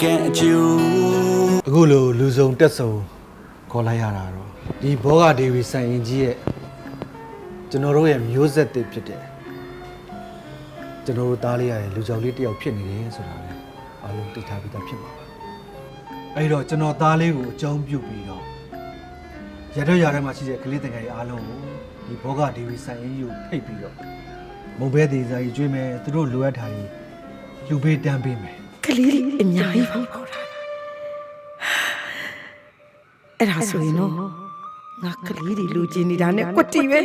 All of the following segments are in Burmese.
can't you အခုလိုလူစုံတက်စုံခေါ်လိုက်ရတာတော့ဒီဘောဂဒေဝီစံရင်ကြီးရဲ့ကျွန်တော်တို့ရဲ့မျိုးဆက်တစ်ဖြစ်တယ်ကျွန်တော်တို့သားလေးရရဲ့လူကြောင်လေးတစ်ယောက်ဖြစ်နေတယ်ဆိုတာလည်းအားလုံးသိထားပြီးသားဖြစ်မှာပါအဲ့တော့ကျွန်တော်သားလေးကိုအကြောင်းပြုပြီးတော့ရတော့ရထဲမှာရှိတဲ့ကလေးတငယ်တွေအားလုံးကိုဒီဘောဂဒေဝီစံရင်ကြီးကိုဖိတ်ပြီးတော့မုံဘဲသေးစားကြီးကျွေးမယ်သူတို့လိုအပ်တာကြီးလူပေးတန်းပေးမယ် ကလေးလေးအများကြီးပေါ့အဲ့ဒါဆိုရင်တော့ငါကလေးတွေလူချင်းနေတာနဲ့ကွတ်တီပဲ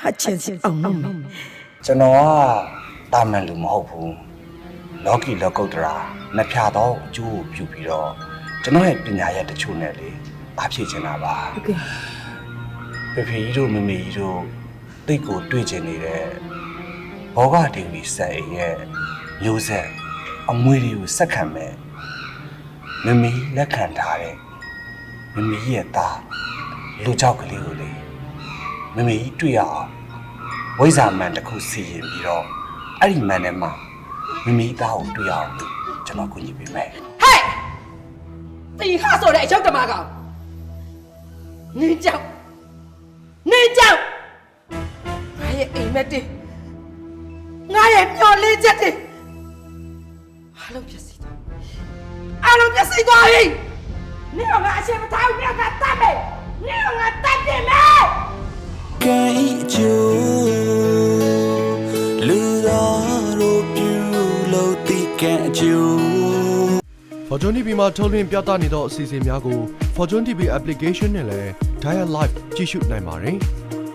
ငါချင်စအောင်တော့မယ်ကျွန်တော်ကတာမန်လူမဟုတ်ဘူးလော်ကီလော်ကုတ်တရာနှစ်ဖြာတော့အကျိုးကိုပြုပြီးတော့ကျွန်တော်ရဲ့ပညာရတချို့နဲ့လေအားဖြည့်ချင်တာပါဟုတ်ကဲ့ဖေဖေကြီးတို့မမေကြီးတို့တိတ်ကိုတွေ့ချင်နေတဲ့ဘောဂဒေဝီဆက်အိမ်ရဲ့ မျိုးဆက်အမွေတွေကိုစက်ခံမဲ့မမေကြီးလက်ခံထားတဲ့မမေကြီးရဲ့သားလူကြောက်ကလေးကိုလေမမေကြီးတွေ့ရအောင်ဝိဇ္ဇာမန်တစ်ခုစီရင်ပြီးတော့အဲ့ဒီမန်ထဲမှာမမေကြီးသားကိုတွေ့ရအောင်လို့ကျွန်တော်ကူညီပေးမယ်ဟဲ့တီခါဆိုတဲ့အရောက်တမကောင်နင်းကြောက်နင်းကြောက်ငါရဲ့အိမ်မက်တင်ငါရဲ့မျော်လင့်ချက်တင် အားလုံးပြည့်စည်သွားအားလုံးပြည့်စည်သွားပြီနင်းကငါအချိန်မထားဘူးနင်းကငါတတ်မယ်နင်းကငါတတ်တယ်မယ် can't you လူတော်တို့ပြုလို့ဒီ can't you Fortune TV မှာထုတ်လွှင့်ပြသနေသောအစီအစဉ်များကို Fortune TV application နဲ့လည်း Dial Live ကြည့်ရှုနိုင်ပါတယ်။